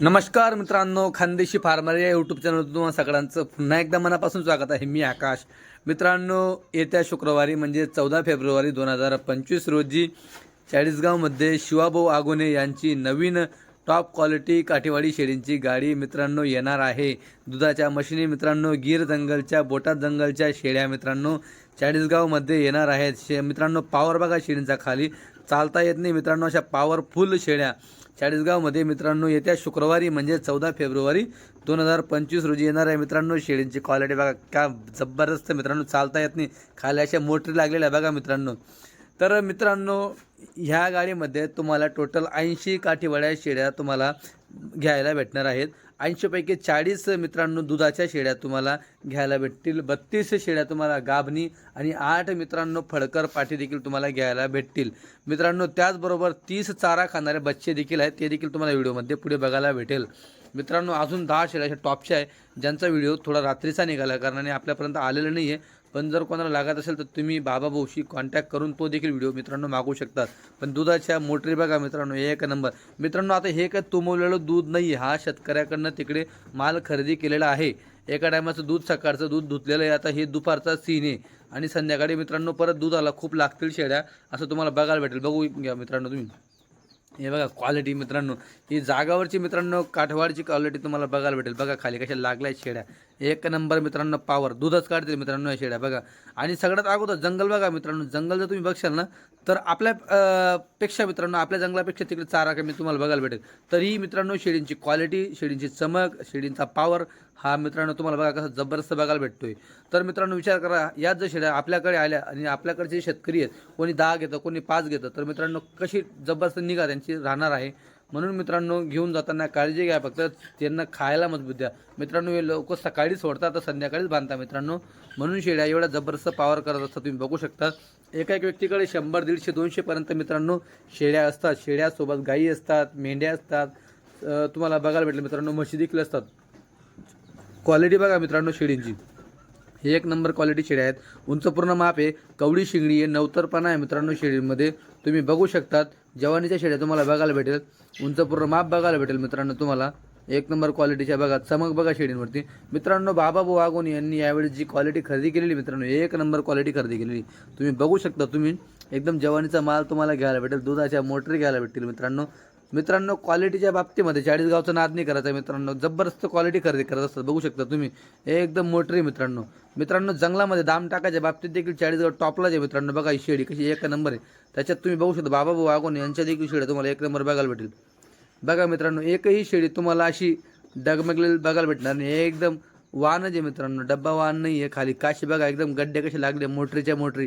नमस्कार मित्रांनो खानदेशी फार्मर या यूट्यूब चॅनल तुम्हाला सगळ्यांचं पुन्हा एकदा मनापासून स्वागत आहे. मी आकाश. मित्रांनो येत्या शुक्रवारी म्हणजे चौदा फेब्रुवारी दोन हजार पंचवीस रोजी चाळीसगावमध्ये शिवाभाऊ आगोने यांची नवीन टॉप क्वालिटी काठीवाडी शेळींची गाडी मित्रांनो येणार आहे. दुधाच्या मशिनी मित्रांनो गीर जंगलच्या बोटात जंगलच्या शेळ्या मित्रांनो चाळीसगावमध्ये येणार आहेत. शे मित्रांनो पॉवर बघा शेळींचा खाली. चालता येत नाही मित्रांनो अशा पॉवरफुल शेळ्या. चाळीसगावमध्ये मित्रांनो येत्या शुक्रवारी म्हणजे चौदा फेब्रुवारी दोन हजार पंचवीस रोजी येणार आहे मित्रांनो शेळींची क्वालिटी बघा का जबरदस्त मित्रांनो चालता येत नाही. खाली अशा मोटरी लागलेल्या बघा मित्रांनो. तर मित्रांनो ह्या गाडीमध्ये तुम्हाला टोटल ऐंशी काठीवाड्या शेळ्या तुम्हाला घ्यायला भेटणार आहेत. ऐंशीपैकी चाळीस मित्रांनो दुधाच्या शेळ्या तुम्हाला घ्यायला भेटतील. बत्तीस शेळ्या तुम्हाला गाभणी आणि आठ मित्रांनो फडकर पाठी देखील तुम्हाला घ्यायला भेटतील. मित्रांनो त्याचबरोबर तीस चारा खाणारे बच्चे देखील आहेत ते देखील तुम्हाला व्हिडिओमध्ये पुढे बघायला भेटेल. मित्रांनो अजून दहा शेळ्या अशा टॉपच्या आहे ज्यांचा व्हिडिओ थोडा रात्रीचा निघाला कारणाने आपल्यापर्यंत आलेला नाही आहे पण जर कोणाला लागत असेल तर तुम्ही बाबा भाऊशी कॉन्टॅक्ट करून तो देखील व्हिडिओ मित्रांनो मागू शकतात. पण दुधाच्या मोटरी बघा मित्रांनो एक नंबर मित्रांनो आता हे काय तुंबवलेलं दूध नाही हा शेतकऱ्याकडनं तिकडे माल खरेदी केलेला आहे. एका टायमाचं दूध सकाळचं दूध धुतलेलं आहे. आता हे दुपारचा सीन आहे. आणि संध्याकाळी मित्रांनो परत दूध आला खूप लागतील शेड्या. असं तुम्हाला बघायला भेटेल. बघू घ्या मित्रांनो तुम्ही. हे बघा क्वालिटी मित्रांनो. ही जागावरची मित्रांनो काठवाडची क्वालिटी तुम्हाला बघायला भेटेल. बघा खाली कशा लागल्या आहेत एक नंबर मित्रांनो पावर दूधच काढतील मित्रांनो या शेळ्या बघा. आणि सगळ्यात अगोदर जंगल बघा मित्रांनो जंगल जर तुम्ही बघशाल ना तर आपल्या पेक्षा मित्रांनो आपल्या जंगलापेक्षा तिकडे चारा कमी तुम्हाला बघायला भेटेल. तरीही मित्रांनो शेळींची क्वालिटी शेळींची चमक शेळींचा पावर हा मित्रांनो तुम्हाला बघा कसा जबरदस्त बघायला भेटतोय. तर मित्रांनो विचार करा याच जर शेळ्या आपल्याकडे आल्या आणि आपल्याकडे जे शेतकरी आहेत कोणी दहा घेतं कोणी पाच घेतं तर मित्रांनो कशी जबरदस्त निगा त्यांची राहणार आहे. म्हणून मित्रांनो घेऊन जाताना काळजी घ्या फक्त त्यांना खायला मजबूत द्या. मित्रांनो हे लोक सकाळी सोडतात तर संध्याकाळीच बांधता मित्रांनो. म्हणून शेळ्या एवढा जबरदस्त पावर करत असतात तुम्ही बघू शकता. एका एक व्यक्तीकडे शंभर दीडशे दोनशेपर्यंत मित्रांनो शेळ्या असतात. शेळ्यासोबत गायी असतात मेंढ्या असतात. तुम्हाला बघायला भेटलं मित्रांनो म्हशी देखील असतात. क्वालिटी बघा मित्रांनो शेळींची हे एक नंबर क्वालिटी शेळ्या आहेत. उंचपूर्ण माप आहे. कवडी शिंगडी आहे नवतरपणा आहे मित्रांनो शेळींमध्ये तुम्ही बघू शकतात. जवानीच्या शेड्या तुम्हाला बघायला भेटेल. उंचपूर्ण माप बघायला भेटेल मित्रांनो तुम्हाला. एक नंबर क्वालिटीच्या बघा चमक बघा शेडींवरती. मित्रांनो बाबाबू वागोन यांनी यावेळी जी क्वालिटी खरेदी केलेली मित्रांनो एक नंबर क्वालिटी खरेदी केलेली. तुम्ही बघू शकता तुम्ही. एकदम जवानीचा माल तुम्हाला घ्यायला भेटेल दुधाच्या मोटरी घ्यायला भेटतील मित्रांनो. मित्रांनो क्वालिटीच्या बाबतीमध्ये चाळीसगावचं नाद नाही करायचं मित्रांनो. जबरदस्त क्वालिटी खरेदी करत असतात. बघू शकता तुम्ही. हे एकदम मोटरी मित्रांनो. मित्रांनो जंगलामध्ये दाम टाकायच्या बाबतीत देखील चाळीसगाव टॉपलाच आहे मित्रांनो. बघा ही शेडी कशी एक नंबर आहे. त्याच्यात तुम्ही बघू शकता बाबा भाऊ यांच्या देखील शेळ्या तुम्हाला एक नंबर बघायला भेटेल. बघा मित्रांनो एकही शेडी तुम्हाला अशी डगमगलेली बघायला भेटणार नाही. हे एकदम वाहनच आहे मित्रांनो. डब्बा वाहन नाही आहे खाली. काशी बघा एकदम गड्डे कसे लागले. मोटरीच्या मोटरी.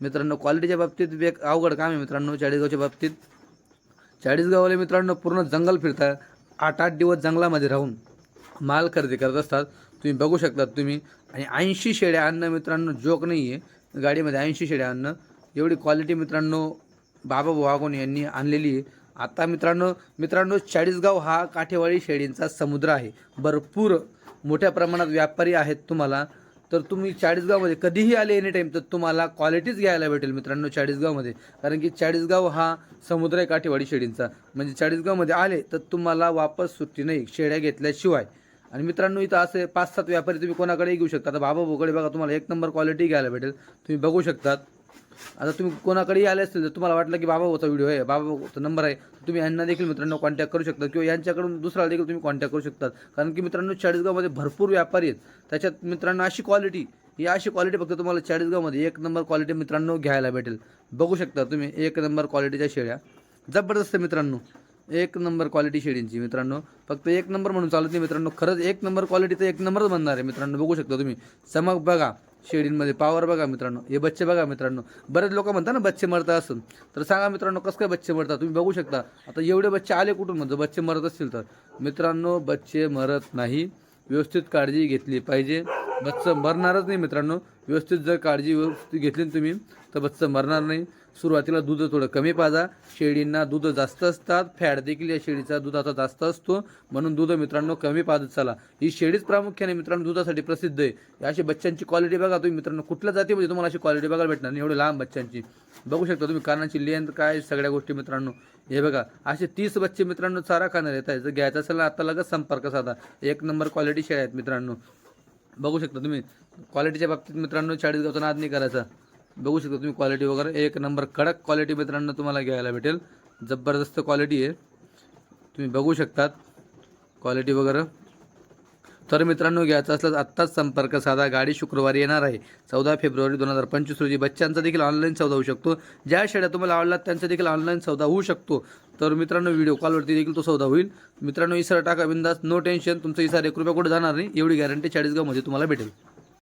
मित्रांनो क्वालिटीच्या बाबतीत एक अवघड काम आहे मित्रांनो चाळीसगावच्या बाबतीत. चाळीसगाववाले मित्रांनो पूर्ण जंगल फिरतात आठ आठ दिवस जंगलामध्ये राहून माल खरेदी करत असतात. तुम्ही बघू शकता तुम्ही. आणि ऐंशी शेड्या आणणं मित्रांनो जोक नाही आहे गाडीमध्ये ऐंशी शेड्या आणणं एवढी क्वालिटी मित्रांनो बाबा वागोन यांनी आणलेली आहे. आता मित्रांनो मित्रांनो चाळीसगाव हा काठेवाडी शेळींचा समुद्र आहे. भरपूर मोठ्या प्रमाणात व्यापारी आहेत तुम्हाला. तर तुम्ही चाळीसगावमध्ये कधीही आले एनी टाईम तर तुम्हाला क्वालिटीच घ्यायला भेटेल मित्रांनो चाळीसगावमध्ये. कारण की चाळीसगाव हा समुद्र आहे काठेवाडी शेळींचा म्हणजे चाळीसगावमध्ये आले तर तुम्हाला वापस सुट्टी नाही शेळ्या घेतल्याशिवाय. आणि मित्रांनो इथं असे पाच सात व्यापारी तुम्ही कोणाकडेही घेऊ शकता. आता बाबा भोगडे बघा तुम्हाला एक नंबर क्वालिटी घ्यायला भेटेल. तुम्ही बघू शकतात. आता तुम्ही कोणाकडेही आले असतील तर तुम्हाला वाटलं की बाबा होता व्हिडिओ आहे बाबा नंबर आहे तुम्ही यांना देखील मित्रांनो कॉन्टॅक्ट करू शकता किंवा यांच्याकडून दुसऱ्याला देखील तुम्ही कॉन्टॅक्ट करू शकतात कारण की मित्रांनो चाळीसगावमध्ये भरपूर व्यापारी आहेत. त्याच्यात मित्रांनो अशी क्वालिटी ही अशी क्वालिटी फक्त तुम्हाला चाळीसगावमध्ये एक नंबर क्वालिटी मित्रांनो घ्यायला भेटेल. बघू शकता तुम्ही एक नंबर क्वालिटीच्या शेळ्या. जबरदस्त मित्रांनो एक नंबर क्वालिटी शेळींची मित्रांनो. फक्त एक नंबर म्हणून चालत नाही मित्रांनो खरंच एक नंबर क्वालिटी तर एक नंबरच बनणार आहे मित्रांनो. बघू शकता तुम्ही. चमक बघा. शेळींमध्ये पावर बघा मित्रांनो. हे बच्चे बघा मित्रांनो. बरेच लोक म्हणतात ना बच्चे मरतात असून. तर सांगा मित्रांनो कसं काय बच्चे मरतात? तुम्ही बघू शकता. आता एवढे बच्चे आले कुठून म्हणजे बच्चे मरत असतील तर. मित्रांनो बच्चे मरत नाही. व्यवस्थित काळजी घेतली पाहिजे. बच्चं मरणारच नाही मित्रांनो. व्यवस्थित जर काळजी व्यवस्थित घेतली तुम्ही तर बच्चं मरणार नाही. सुरुवातीला दूध थोडं कमी पाजा. शेळींना दूध जास्त असतात. फॅट देखील या शेळीचा दुधाचा जास्त असतो. म्हणून दूध मित्रांनो कमी पाजत चला. ही शेळीच प्रामुख्याने मित्रांनो दुधासाठी प्रसिद्ध आहे. या अशी बच्चांची क्वालिटी बघा तुम्ही मित्रांनो. कुठल्या जातीमध्ये तुम्हाला अशी क्वालिटी बघायला भेटणार नाही? एवढे लांब बच्चांची बघू शकता तुम्ही कानाची लेंथ काय सगळ्या गोष्टी मित्रांनो. हे बघा असे तीस बच्चे मित्रांनो चारा खाणार येत आहे जर घ्यायचं असेल ना आता लगेच संपर्क साधा. एक नंबर क्वालिटी शेळ्या आहेत मित्रांनो. बघू शकता तुम्ही. क्वालिटीच्या बाबतीत मित्रांनो चाळीसगावचा नाद नाही करायचा. बघू शकता तुम्ही क्वालिटी वगैरे. एक नंबर कडक क्वालिटी मित्रांनो तुम्हाला घ्यायला भेटेल. जबरदस्त क्वालिटी आहे. तुम्ही बघू शकतात. क्वालिटी वगैरे. तर मित्रांनो घ्यायचं असल्यास आत्ताच संपर्क साधा. गाडी शुक्रवारी येणार आहे. चौदा फेब्रुवारी दोन हजार पंचवीस रोजी बच्चांचा देखील ऑनलाईन सौदा होऊ शकतो. ज्या शेड्या तुम्हाला आवडलात त्यांचा देखील ऑनलाईन सौदा होऊ शकतो. तर मित्रांनो व्हिडिओ कॉलवरती देखील तो सौदा होईल. मित्रांनो इसारा टाका बिंदास. नो टेन्शन तुमचं इसार एक रुपया कुठे जाणार नाही. एवढी गॅरंटी चाळीसगावमध्ये तुम्हाला भेटेल.